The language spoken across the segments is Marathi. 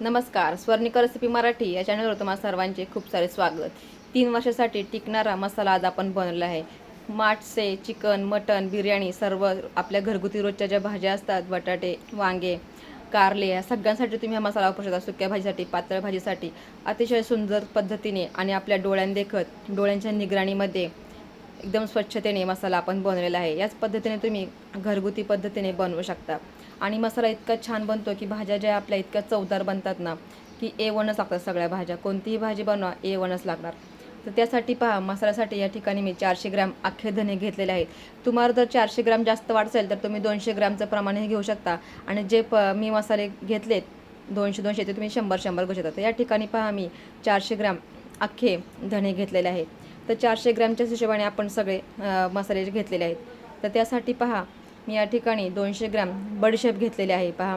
नमस्कार स्वर्णिका रेसिपी मराठी या चॅनलवर तुम्हाला सर्वांचे खूप सारे स्वागत. तीन वर्षासाठी टिकणारा मसाला आज आपण बनवला आहे. माठसे चिकन मटन बिर्याणी सर्व आपल्या घरगुती रोजच्या ज्या भाज्या असतात बटाटे वांगे कारले या सगळ्यांसाठी तुम्ही हा मसाला वापरू शकता. सुक्या भाजीसाठी पातळ भाजीसाठी. अतिशय सुंदर पद्धतीने आणि आपल्या डोळ्यांदेखत डोळ्यांच्या निगराणीमध्ये एकदम स्वच्छतेने मसाला आपण बनवलेला आहे. याच पद्धतीने तुम्ही घरगुती पद्धतीने बनवू शकता. आणि मसाला इतका छान बनतो की भाज्या ज्या आपल्या इतक्या चवदार बनतात ना की ए वनच लागतात सगळ्या भाज्या. कोणतीही भाजी बनवा ए वनच लागणार. तर त्यासाठी पहा मसाल्यासाठी या ठिकाणी मी चारशे ग्रॅम अख्खे धने घेतलेले आहेत. तुम्हाला जर चारशे ग्रॅम जास्त वाटसेल तर तुम्ही दोनशे ग्रॅमचं प्रमाणही घेऊ शकता. आणि जे प मी मसाले घेतलेत दोनशे दोनशे ते तुम्ही शंभर शंभर घेऊ शकता. तर या ठिकाणी पहा मी चारशे ग्रॅम अख्खे धणे घेतलेले आहेत. तर चारशे ग्रॅमच्याच हिशोबाने आपण सगळे मसाले घेतलेले आहेत. तर त्यासाठी पहा मी या ठिकाणी दोनशे ग्रॅम बडीशेप घेतलेले आहे. पहा.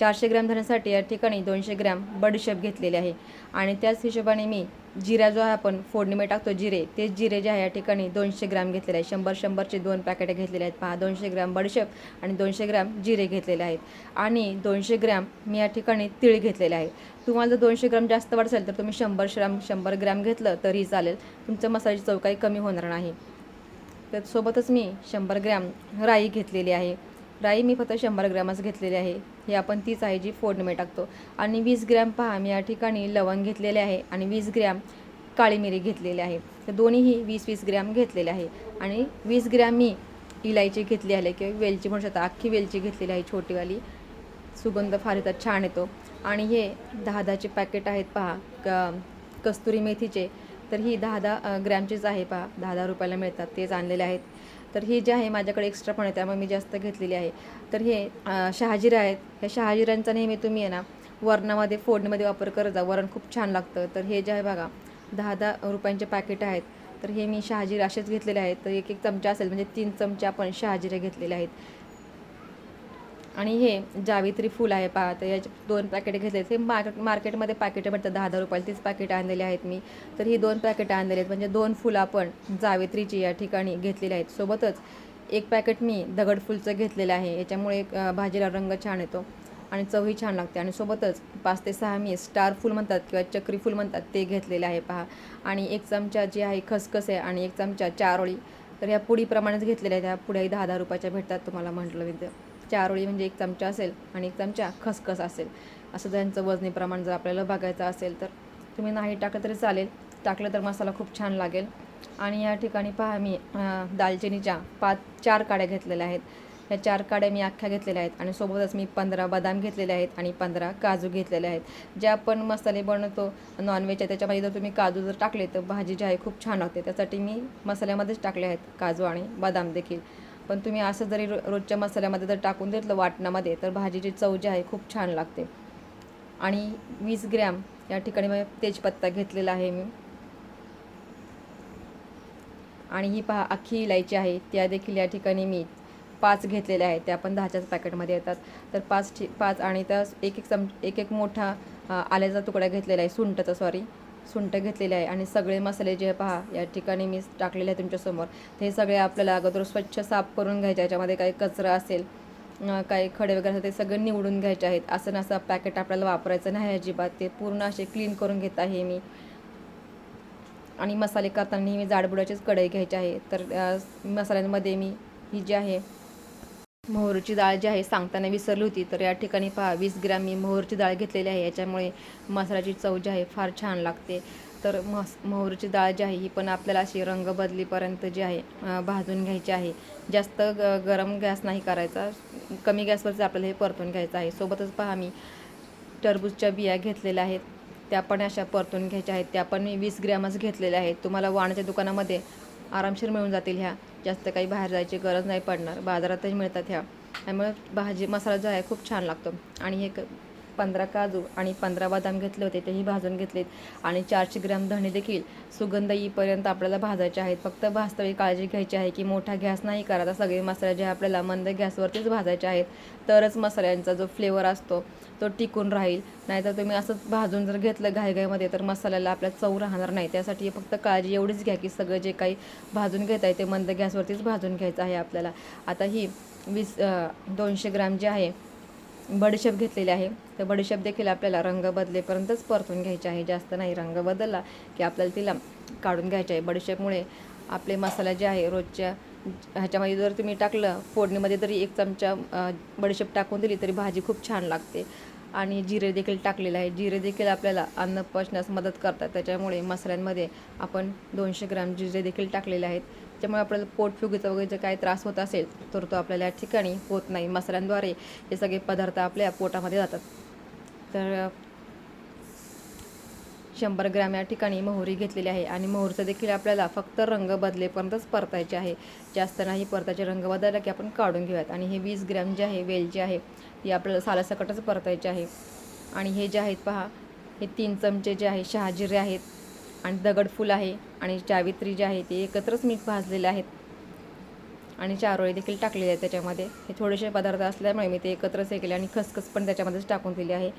चारशे ग्रॅम धरण्यासाठी या ठिकाणी दोनशे ग्रॅम बडीशेप घेतलेले आहे. आणि त्याच हिशोबाने मी जिरा जो आहे आपण फोडणीमध्ये टाकतो जिरे तेच जिरे जे आहे या ठिकाणी दोनशे ग्रॅम घेतलेले आहे. शंभर शंभरचे दोन पॅकेट घेतलेले आहेत. पहा दोनशे ग्रॅम बडीशेप आणि दोनशे ग्रॅम जिरे घेतलेले आहेत. आणि दोनशे ग्रॅम मी या ठिकाणी तीळ घेतलेले आहे. तुम्हाला जर दोनशे ग्रॅम जास्त वाढसेल तर तुम्ही शंभर ग्रॅम शंभर ग्रॅम घेतलं तरी चालेल. तुमचं मसाल्याची चव काही कमी होणार नाही. तर सोबतच मी शंभर ग्रॅम राई घेतलेली आहे. राई मी फक्त शंभर ग्रॅमच घेतलेली आहे. ही आपण तीच आहे जी फोडणी टाकतो. आणि वीस ग्रॅम पहा मी या ठिकाणी लवंग घेतलेले आहे आणि वीस ग्रॅम काळी मिरी घेतलेली आहे. तर दोन्हीही वीस वीस ग्रॅम घेतलेले आहे. आणि वीस ग्रॅम मी इलायची घेतली आहे किंवा वेलची म्हणू शकता अख्खी वेलची घेतलेली आहे छोटीवाली. सुगंध फार येतात छान येतो. आणि हे दहा दहाचे पॅकेट आहेत पहा क कस्तुरी मेथीचे. तर ही दहा दहा ग्रॅमचीच आहे पहा. दहा दहा रुपयाला मिळतात तेच आणलेले आहेत. तर ही जे आहे माझ्याकडे एक्स्ट्रा पण आहे त्यामुळे मी जास्त घेतलेली आहे. तर हे शहाजीरा शहाजिरा आहेत. ह्या शहाजिरांचा नेहमी तुम्ही आहे ना वरणामध्ये फोडणीमध्ये वापर करत जा. वरण खूप छान लागतं. तर हे जे आहे बघा दहा दहा रुपयांचे पॅकेट आहेत. तर हे मी शहाजीरा असेच घेतलेले आहेत. तर एक एक चमचा असेल म्हणजे तीन चमचे आपण शहाजिरे घेतलेले आहेत. आणि हे जावित्री फूल आहे पहा तर याचे दोन पॅकेट घेतले हे मार्केट मार्केटमध्ये पॅकेटं भेटतात दहा दहा रुपयाला तीच पॅकेट आणलेली आहेत मी. तर ही दोन पॅकेटं आणलेली आहेत. म्हणजे दोन फुलं आपण जावित्रीची या ठिकाणी घेतलेली आहेत. सोबतच एक पॅकेट मी दगडफूलचं घेतलेलं आहे. याच्यामुळे भाजीला रंग छान येतो आणि चवही छान लागते. आणि सोबतच पाच ते सहा मी स्टार फूल म्हणतात किंवा चक्री फूल म्हणतात ते घेतलेले आहे पहा. आणि एक चमचा जी आहे खसखस आहे आणि एक चमचा चारोळी. तर ह्या पुडीप्रमाणेच घेतलेल्या आहेत. ह्या पुढ्याही दहा दहा रुपयाच्या भेटतात तुम्हाला म्हटलं विद्या. चार चारोळी म्हणजे एक चमचा असेल आणि एक चमचा खसखस असेल. असं त्यांचं वजनी प्रमाण जर आपल्याला बघायचं असेल तर तुम्ही नाही टाकलं तरी चालेल. टाकलं तर मसाला खूप छान लागेल. आणि या ठिकाणी पहा मी दालचिनीच्या पाच चार काड्या घेतलेल्या आहेत. या चार काड्या मी अख्ख्या घेतलेल्या आहेत आणि सोबतच मी पंधरा बदाम घेतलेले आहेत आणि पंधरा काजू घेतलेले आहेत. जे आपण मसाले बनवतो नॉनव्हेजच्या त्याच्यामध्ये जर तुम्ही काजू जर टाकले तर भाजी जी आहे खूप छान लागते. त्यासाठी मी मसाल्यामध्येच टाकले आहेत काजू आणि बदाम देखील. पण तुम्ही असं जरी रो रोजच्या मसाल्यामध्ये जर टाकून घेतलं वाटणामध्ये तर भाजीची चव जी आहे खूप छान लागते. आणि वीस ग्रॅम या ठिकाणी मी तेजपत्ता घेतलेला आहे मी. आणि ही पहा अख्खी इलायची आहे. त्या देखील या ठिकाणी मी पाच घेतलेल्या आहेत. त्या पण दहाच्याच पॅकेटमध्ये येतात. तर पाच ठी पाच आणि त्या एक एक चम एक एक मोठा आल्याचा तुकडा घेतलेला आहे. सुंठचा सॉरी सुंट घेतलेले आहे. आणि सगळे मसाले जे पहा या ठिकाणी मी टाकलेले आहे तुमच्यासमोर हे सगळे आपल्याला अगोदर स्वच्छ साफ करून घ्यायचे. याच्यामध्ये काही कचरा असेल काही खडे वगैरे असेल ते सगळं निवडून घ्यायचे आहेत. असं नसं पॅकेट आपल्याला वापरायचं नाही अजिबात. ते पूर्ण असे क्लीन करून घेत आहे मी. आणि मसाले करताना नेहमी जाडबुडाचेच कढई घ्यायचे आहे. तर मसाल्यांमध्ये मी ही जी आहे मोहरीची डाळ जी आहे सांगताना विसरली होती. तर या ठिकाणी पहा वीस ग्रॅम मी मोहरीची डाळ घेतलेली आहे. याच्यामुळे मसाल्याची चव जी आहे फार छान लागते. तर मस मोहरीची डाळ जी आहे ही पण आपल्याला अशी रंग बदलीपर्यंत जी आहे भाजून घ्यायची आहे. जास्त ग गरम गॅस नाही करायचा. कमी गॅसवरच आपल्याला हे परतून घ्यायचं आहे. सोबतच पहा मी टरबूजच्या बिया घेतलेल्या आहेत. त्या पण अशा परतून घ्यायच्या आहेत. त्या पण मी वीस ग्रॅमच घेतलेल्या आहेत. तुम्हाला वाणाच्या दुकानामध्ये आरामशीर मिळून जातील ह्या. जास्त काही बाहेर जायची गरज नाही पडणार. बाजारातही मिळतात ह्या. त्यामुळे भाजी मसाला जो आहे खूप छान लागतो. आणि हे क- पंधरा काजू आणि पंधरा बदाम घेतले होते तेही भाजून घेतलेत. आणि चारशे ग्रॅम धणे देखील सुगंध येईपर्यंत आपल्याला भाजायचे आहेत. फक्त वास्तविक काळजी घ्यायची आहे की मोठा गॅस नाही करायचा सगळे मसाले जे आपल्याला मंद गॅसवरतीच भाजायचे आहेत तरच मसाल्यांचा जो फ्लेवर असतो तो टिकून राहील. नाहीतर तुम्ही असंच भाजून जर घेतलं घाईघाईमध्ये तर मसाल्याला आपल्या चव राहणार नाही. त्यासाठी फक्त काळजी एवढीच घ्या की सगळं जे काही भाजून घेत आहे ते मंद गॅसवरतीच भाजून घ्यायचं आहे आपल्याला. आता ही वीस दोनशे ग्रॅम जे आहे बडीशेप घेतलेली आहे. तर बडीशेप देखील आपल्याला रंग बदलेपर्यंतच परतून घ्यायचे आहे. जास्त नाही रंग बदलला की आपल्याला तिला काढून घ्यायचे आहे. बडीशेपमुळे आपले मसाला जे आहे रोजच्या ह्याच्यामध्ये जर तुम्ही टाकलं फोडणीमध्ये तरी एक चमचा बडीशेप टाकून दिली तरी भाजी खूप छान लागते. आणि जिरे देखील टाकलेले आहे. जिरे देखील आपल्याला अन्न पचण्यास मदत करतात. त्याच्यामुळे मसाल्यांमध्ये आपण दोनशे ग्राम जिरे देखील टाकलेले आहेत. त्यामुळे आपल्याला पोटफुगीचा वगैरे जर काही त्रास होत असेल तर तो आपल्याला या ठिकाणी होत नाही. मसाल्यांद्वारे हे सगळे पदार्थ आपल्या पोटामध्ये जातात. तर शंभर ग्रॅम या ठिकाणी मोहरी घेतलेली आहे. आणि मोहरीचं देखील आपल्याला फक्त रंग बदलेपर्यंतच परतायचे आहे. जास्त नाही परतायचे रंग बदलला की आपण काढून घेऊयात. आणि हे वीस ग्रॅम जे आहे वेलची आहे ती आपल्याला सालासकटच परतायची आहे. आणि हे जे आहेत पहा हे तीन चमचे जे आहे शहाजिरे आहेत आणि दगडफूल आहे आणि जावित्री जे आहे ते एकत्रच मीठ भाजलेले आहेत. आणि चारोळी देखील टाकलेले आहेत त्याच्यामध्ये. हे थोडेसे पदार्थ असल्यामुळे मी ते एकत्रच हे केले आणि खसखस पण त्याच्यामध्येच टाकून दिली आहे.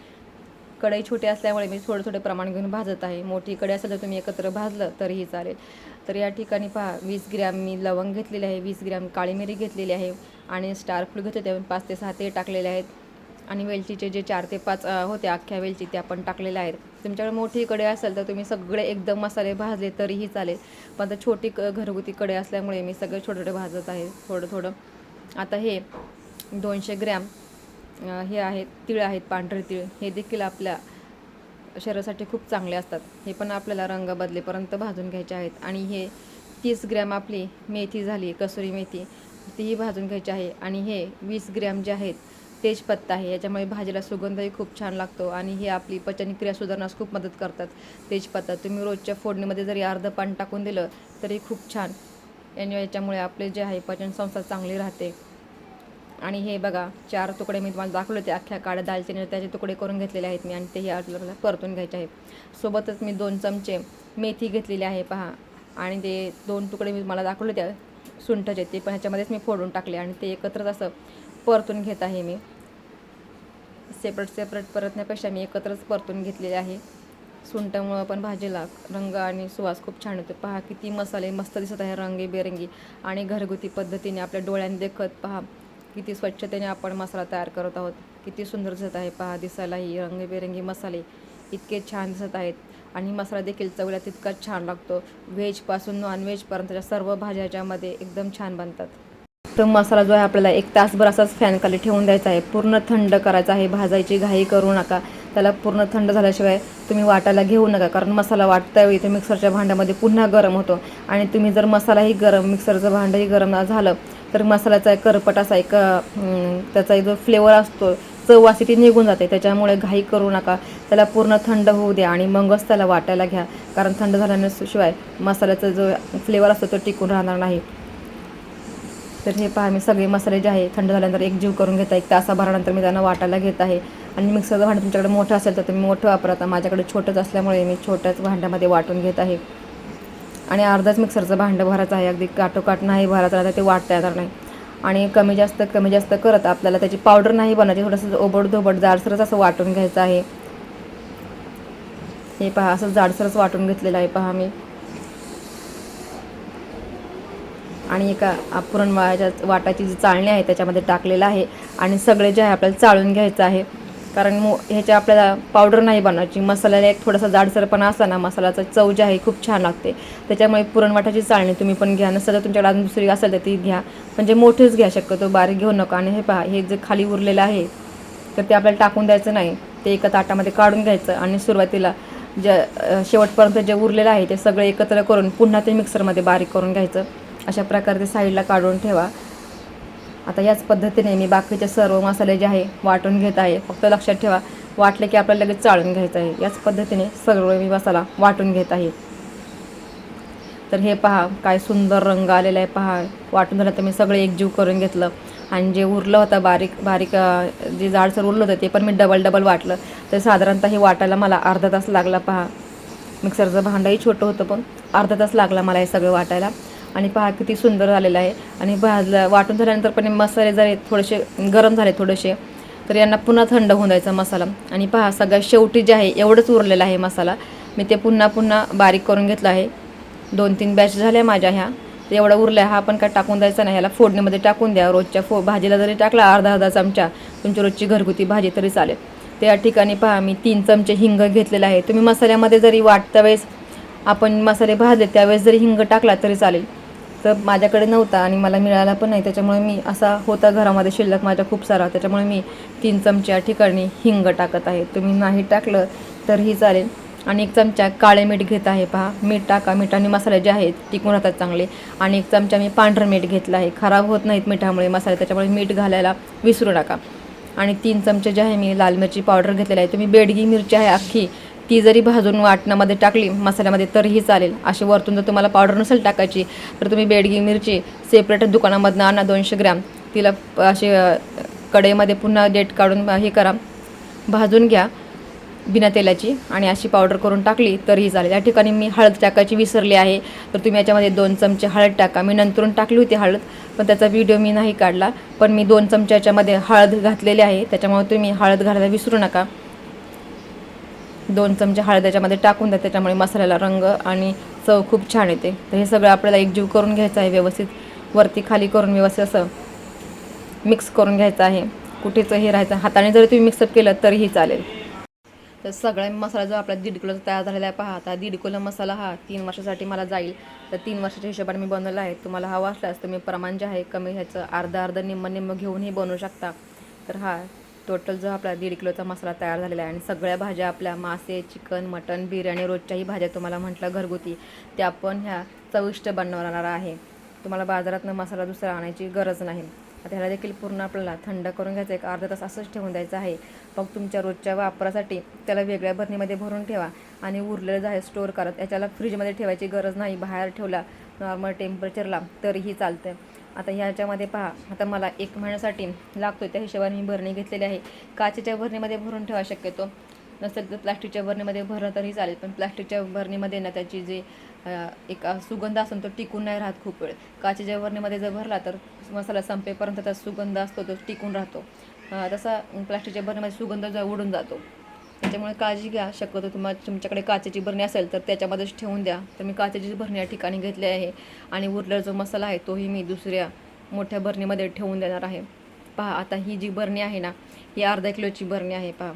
कढई छोटी असल्यामुळे मी थोडं थोडं प्रमाण घेऊन भाजत आहे. मोठी कढई असेल तर तुम्ही एकत्र भाजलं तरीही चालेल. तर या ठिकाणी पहा वीस ग्रॅम मी लवंग घेतलेले आहे वीस ग्रॅम काळी मिरी घेतलेली आहे आणि स्टार फूल घेतले त्यावर पाच ते सहा ते टाकलेले आहेत. आणि वेलचीचे जे चार ते पाच होते अख्ख्या वेलची त्या पण टाकलेल्या आहेत. तुमच्याकडे मोठी कढई असेल तर तुम्ही सगळे एकदम मसाले भाजले तरीही चालेल. पण आता छोटी क घरगुती कढई असल्यामुळे मी सगळे छोटे छोटे भाजत आहे थोडं थोडं. आता हे दोनशे ग्रॅम हे आहेत तिळ आहेत पांढरे तीळ हे देखील आपल्या शरीरासाठी खूप चांगले असतात. हे पण आपल्याला रंग बदलेपर्यंत भाजून घ्यायचे आहेत. आणि हे तीस ग्रॅम आपली मेथी झाली कसुरी मेथी तीही भाजून घ्यायची आहे. आणि हे वीस ग्रॅम जे आहेत तेजपत्ता आहे. याच्यामुळे भाजीला सुगंधही खूप छान लागतो आणि हे आपली पचनक्रिया सुधारण्यास खूप मदत करतात तेजपत्ता तुम्ही रोजच्या फोडणीमध्ये जरी अर्धं पान टाकून दिलं तरी खूप छान. याने याच्यामुळे आपले जे आहे पचन संस्था चांगली राहते. आणि हे बघा चार तुकडे मी तुम्हाला दाखवले होते अख्ख्या काळ्या दालचिनी त्याचे तुकडे करून घेतलेले आहेत मी आणि तेही आपल्याला परतून घ्यायचे आहे सोबतच मी दोन चमचे मेथी घेतलेली आहे पहा. आणि ते दोन तुकडे मी तुम्हाला दाखवले त्या सुंठचे ते पण ह्याच्यामध्येच मी फोडून टाकले आणि ते एकत्रच असं परतून घेत आहे मी. सेपरेट सेपरेट परतण्यापेक्षा मी एकत्रच परतून घेतलेले आहे. सुंठामुळं पण भाजीला रंग आणि सुवास खूप छान होतो. पहा किती मसाले मस्त दिसत आहे रंगीबेरंगी. आणि घरगुती पद्धतीने आपल्या डोळ्यांनी देखत पहा किती स्वच्छतेने आपण मसाला तयार करत आहोत किती सुंदर दिसत आहे. पहा दिसायलाही रंगीबेरंगी मसाले इतके छान दिसत आहेत आणि मसाला देखील चवीला तितकाच छान लागतो. व्हेजपासून नॉनव्हेजपर्यंतच्या सर्व भाज्या याच्यामध्ये एकदम छान बनतात. तर मसाला जो आहे आपल्याला एक तासभर असाच फॅनखाली ठेवून द्यायचा आहे. पूर्ण थंड करायचा आहे. भाजायची घाई करू नका. त्याला पूर्ण थंड झाल्याशिवाय तुम्ही वाटायला घेऊ नका. कारण मसाला वाटता वेळी हो ते मिक्सरच्या भांड्यामध्ये पुन्हा गरम होतो. आणि तुम्ही जर मसालाही गरम मिक्सरचं भांडंही गरम झालं तर मसाल्याचा एक करपट असा एक त्याचा एक जो फ्लेवर असतो चव अशी ती निघून जाते. त्याच्यामुळे घाई करू नका. त्याला पूर्ण थंड होऊ द्या आणि मगच त्याला वाटायला घ्या. कारण थंड झाल्याशिवाय मसाल्याचा जो फ्लेवर असतो तो टिकून राहणार नाही. तर हे पहा मी सगळे मसाले जे आहे थंड झाल्यानंतर एक जीव करून घेता एक तासाभरानंतर मी त्यांना वाटायला घेत आहे. आणि मिक्सरचं भांडं तुमच्याकडे मोठं असेल तर तुम्ही मोठं वापरता माझ्याकडे छोटंच असल्यामुळे मी छोट्याच भांड्यामध्ये वाटून घेत आहे. आणि अर्धाच मिक्सरचं भांडं भरायचं आहे. अगदी काटोकाट नाही भरायचं राहतं ते वाटता येणार नाही. आणि कमी जास्त कमी जास्त करत आपल्याला त्याची पावडर नाही बनवायची थोडंसं ओबड धोबड जाडसरच असं वाटून घ्यायचं आहे. हे पहा असं जाडसरच वाटून घेतलेलं आहे पहा मी. आणि एका पुरणवाळ्याच्या वाटाची जी चाळणी आहे त्याच्यामध्ये टाकलेलं आहे. आणि सगळे जे आहे आपल्याला चाळून घ्यायचं आहे. कारण मो ह्याच्या आपल्याला पावडर नाही बनवायची मसाल्याला एक थोडासा जाडसरपणा असला ना मसाल्याचा चव जी आहे खूप छान लागते. त्याच्यामुळे पुरणवाटाची चाळणी तुम्ही पण घ्या. नसेल तर तुमच्याकडे अजून दुसरी असेल तर ती घ्या. म्हणजे मोठेच घ्या शक्यतो बारीक घेऊ नका. आणि हे पहा हे जे खाली उरलेलं आहे तर ते आपल्याला टाकून द्यायचं नाही. ते एका ताटामध्ये काढून घ्यायचं. आणि सुरुवातीला जे शेवटपर्यंत जे उरलेलं आहे ते सगळं एकत्र करून पुन्हा ते मिक्सरमध्ये बारीक करून घ्यायचं. अशा प्रकारे ते साईडला काढून ठेवा. आता याच पद्धतीने मी बाकीचे सर्व मसाले जे आहे वाटून घेत आहे. फक्त लक्षात ठेवा वाटले की आपल्याला लगेच चाळून घ्यायचं आहे. याच पद्धतीने सर्व मी मसाला वाटून घेत आहे. तर हे पहा काय सुंदर रंग आलेला आहे पहा. वाटून झालं तर मी सगळे एकजीव करून घेतलं. आणि जे उरलं होतं बारीक बारीक जे जाडसर उरलं होतं ते पण मी डबल डबल वाटलं. तर साधारणतः हे वाटायला मला अर्धा तास लागला पहा. मिक्सरचं भांडंही छोटं होतं पण अर्धा तास लागला मला हे सगळं वाटायला. आणि पहा किती सुंदर झालेलं आहे. आणि भाजलं वाटून झाल्यानंतर पण मसाले जर थोडेसे गरम झाले थोडेसे तर यांना पुन्हा थंड होऊन द्यायचा मसाला. आणि पहा सगळ्यात शेवटी जे आहे एवढंच उरलेलं आहे मसाला. मी ते पुन्हा पुन्हा बारीक करून घेतलं आहे. दोन तीन बॅच झाल्या माझ्या ह्या. तर एवढा उरला आहे हा पण काय टाकून द्यायचा नाही. ह्याला फोडणीमध्ये टाकून द्या. रोजच्या फो भाजीला जरी टाकला अर्धा अर्धा चमचा तुमची रोजची घरगुती भाजी तरी चालेल. त्या ठिकाणी पहा मी तीन चमचे हिंग घेतलेलं आहे. तुम्ही मसाल्यामध्ये जरी वाटत्या वेळेस आपण मसाले भाजले त्यावेळेस जरी हिंग टाकला तरी चालेल. तर माझ्याकडे नव्हता आणि मला मिळाला पण नाही. त्याच्यामुळे मी असा होता घरामध्ये शिल्लक माझ्या खूप सारा. त्याच्यामुळे मी तीन चमच्या ठिकाणी हिंग टाकत आहे. तुम्ही नाही टाकलं तरीही चालेल. आणि एक चमचा काळे मीठ घेत आहे पहा. मीठ टाका. मीठ आणि मसाले जे आहेत टिकून राहतात चांगले. आणि एक चमचा मी पांढरं मीठ घेतलं आहे. खराब होत नाहीत मिठामुळे मसाले त्याच्यामुळे मीठ घालायला विसरू नका. आणि तीन चमचे जे आहे मी लाल मिरची पावडर घेतलेली आहे. तुम्ही बेडगी मिरची आहे अख्खी ती जरी भाजून वाटणामध्ये टाकली मसाल्यामध्ये तरीही चालेल. अशी वरतून जर तुम्हाला पावडर नसेल टाकायची तर तुम्ही बेडगी मिरची सेपरेट दुकानामधनं आणा दोनशे ग्रॅम. तिला असे अशी कढईमध्ये पुन्हा डेट काढून हे करा. भाजून घ्या बिना तेलाची आणि अशी पावडर करून टाकली तरीही चालेल. या ठिकाणी मी हळद टाकायची विसरली आहे. तर तुम्ही याच्यामध्ये दोन चमचे हळद टाका. मी नंतरून टाकली होती हळद पण त्याचा व्हिडिओ मी नाही काढला. पण मी दोन चमचे याच्यामध्ये हळद घातलेली आहे. त्याच्यामुळे तुम्ही हळद घालायला विसरू नका. दोन चमचे हळद त्याच्यामध्ये टाकून द्या त्याच्यामुळे मसाल्याला रंग आणि चव खूप छान येते. तर हे सगळं आपल्याला एकजीव करून घ्यायचं आहे व्यवस्थित. वरती खाली करून व्यवस्थित असं मिक्स करून घ्यायचं आहे. कुठेच हे राहायचं हाताने जरी तुम्ही मिक्सअप केलं तरीही चालेल. तर सगळा मसाला जो आपला दीड किलोचा तयार झालेला आहे पहा आता दीड किलो मसाला हा तीन वर्षासाठी मला जाईल. तर तीन वर्षाच्या हिशोबाने मी बनवला आहे. तुम्हाला हवा असल्यास तुम्ही प्रमाण जे आहे कमी ह्याचं अर्धा अर्धा निम्म निम्म घेऊनही बनवू शकता. तर हा टोटल जो आपला दीड किलोचा मसाला तयार झालेला आहे आणि सगळ्या भाज्या आपल्या मासे चिकन मटन बिर्याणी रोजच्याही भाज्या तुम्हाला म्हटलं घरगुती त्या पण ह्या चविष्ट बनवणार आहे. तुम्हाला बाजारातनं मसाला दुसरा आणायची गरज नाही. आता ह्याला देखील पूर्ण आपल्याला थंड करून घ्यायचं एक अर्धा तास असंच ठेवून द्यायचं आहे. मग तुमच्या रोजच्या वापरासाठी त्याला वेगळ्या भरणीमध्ये भरून ठेवा आणि उरलेलं जे आहे स्टोअर करत याच्याला फ्रीजमध्ये ठेवायची गरज नाही. बाहेर ठेवला नॉर्मल टेम्परेचरला तरीही चालतं आता ह्याच्यामध्ये पहा आता मला एक महिन्यासाठी लागतो त्या हिशोबाने मी भरणी घेतलेली आहे. काचेच्या भरणीमध्ये भरून ठेवा शक्यतो. नसेल तर प्लास्टिकच्या भरणीमध्ये भरलं तरी चालेल पण प्लास्टिकच्या भरणीमध्ये ना त्याची जी एक सुगंध असतो तो टिकून नाही राहत खूप वेळ. काचेच्या भरणीमध्ये जर भरला तर मसाला संपेपर्यंत त्याचा सुगंध असतो तो टिकून राहतो. तसा प्लास्टिकच्या भरणीमध्ये सुगंध जो उडून जातो त्याच्यामुळे काळजी घ्या शक्यतो तुम्हाला तुमच्याकडे काचेची भरणी असेल तर त्याच्यामध्येच ठेवून द्या. तर मी काचेची भरणी या ठिकाणी घेतली आहे आणि उरलेला जो मसाला आहे तोही मी दुसऱ्या मोठ्या भरणीमध्ये ठेवून देणार आहे. पहा आता ही जी भरणी आहे ना ही अर्धा किलोची भरणी आहे पहा.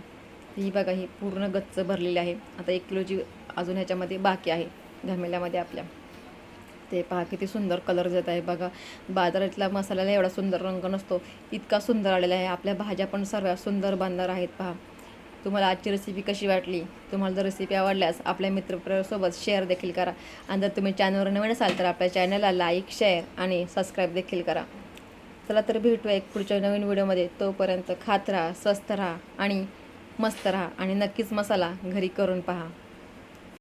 ही बघा ही पूर्ण गच्च भरलेली आहे. आता एक किलोची अजून ह्याच्यामध्ये बाकी आहे घमेल्यामध्ये आपल्या. ते पहा किती सुंदर कलर देत आहे बघा. बाजारातल्या मसाल्याला एवढा सुंदर रंग नसतो इतका सुंदर आलेला आहे. आपल्या भाज्या पण सर्व सुंदर बांधणार आहेत पहा. तुम्हाला आजची रेसिपी कशी वाटली? तुम्हाला जर रेसिपी आवडल्यास आपल्या मित्रसोबत शेअर देखील करा. आणि जर तुम्ही चॅनलवर नवीन असाल तर आपल्या चॅनलला लाईक शेअर आणि सबस्क्राईब देखील करा. चला तर भेटूया एक पुढच्या नवीन व्हिडिओमध्ये तोपर्यंत खात राहा स्वस्त राहा आणि मस्त राहा. आणि नक्कीच मसाला घरी करून पहा.